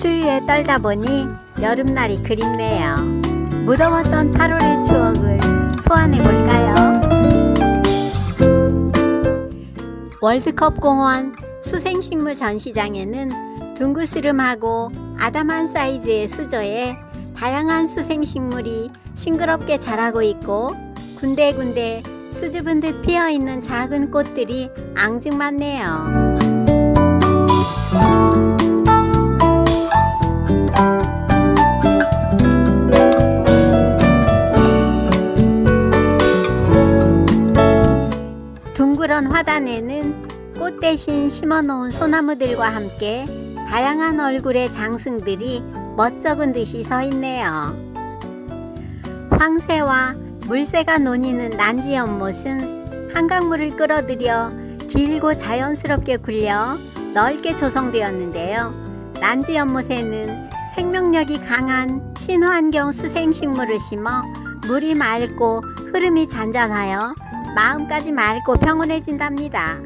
추위에 떨다 보니 여름날이 그립네요. 무더웠던 8월의 추억을 소환해 볼까요? 월드컵 공원 수생식물 전시장에는 둥그스름하고 아담한 사이즈의 수조에 다양한 수생식물이 싱그럽게 자라고 있고 군데군데 수줍은 듯 피어 있는 작은 꽃들이 앙증맞네요. 둥그런 화단에는 꽃 대신 심어놓은 소나무들과 함께 다양한 얼굴의 장승들이 멋쩍은 듯이 서 있네요. 황새와 물새가 논이는 난지 연못은 한강물을 끌어들여 길고 자연스럽게 굴려 넓게 조성되었는데요. 난지 연못에는 생명력이 강한 친환경 수생식물을 심어 물이 맑고 흐름이 잔잔하여 마음까지 맑고 평온해진답니다.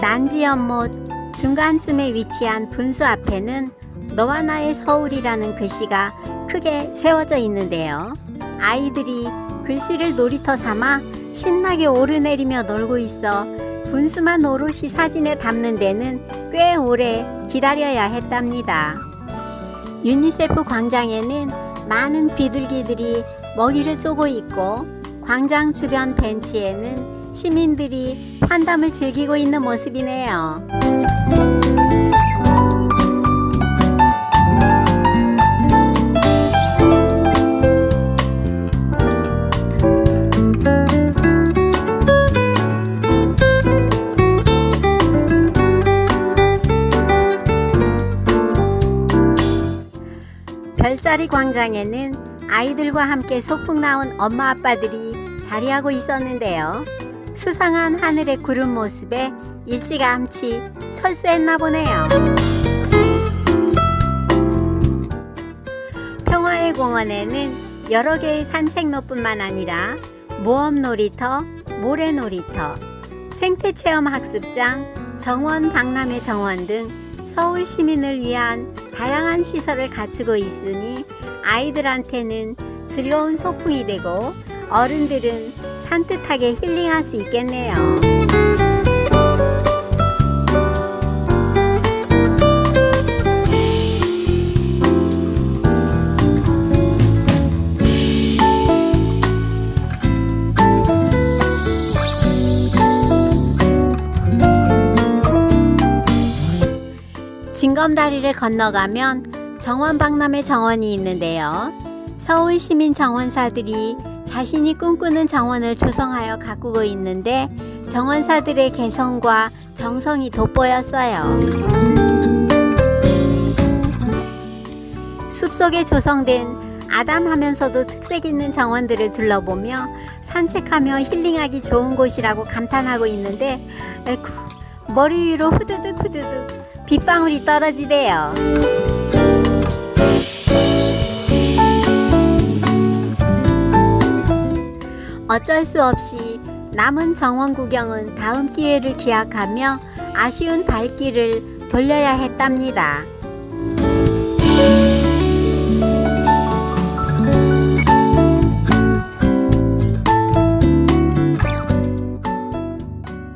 난지 연못 중간쯤에 위치한 분수 앞에는 너와 나의 서울이라는 글씨가 크게 세워져 있는데요. 아이들이 글씨를 놀이터 삼아 신나게 오르내리며 놀고 있어 분수만 오롯이 사진에 담는 데는 꽤 오래 기다려야 했답니다. 유니세프 광장에는 많은 비둘기들이 먹이를 쪼고 있고 광장 주변 벤치에는 시민들이 환담을 즐기고 있는 모습이네요. 별자리 광장에는 아이들과 함께 소풍 나온 엄마 아빠들이 자리하고 있었는데요. 수상한 하늘의 구름 모습에 일찌감치 철수했나 보네요. 평화의 공원에는 여러 개의 산책로뿐만 아니라 모험 놀이터, 모래 놀이터, 생태 체험 학습장, 정원 박람회 정원 등 서울 시민을 위한 다양한 시설을 갖추고 있으니 아이들한테는 즐거운 소풍이 되고 어른들은 산뜻하게 힐링할 수 있겠네요. 징검다리를 건너가면 정원박람회 정원이 있는데요. 서울 시민 정원사들이 자신이 꿈꾸는 정원을 조성하여 가꾸고 있는데 정원사들의 개성과 정성이 돋보였어요. 숲속에 조성된 아담하면서도 특색 있는 정원들을 둘러보며 산책하며 힐링하기 좋은 곳이라고 감탄하고 있는데 에쿠 머리 위로 후드득 후드득 빗방울이 떨어지대요. 어쩔 수 없이 남은 정원 구경은 다음 기회를 기약하며 아쉬운 발길을 돌려야 했답니다.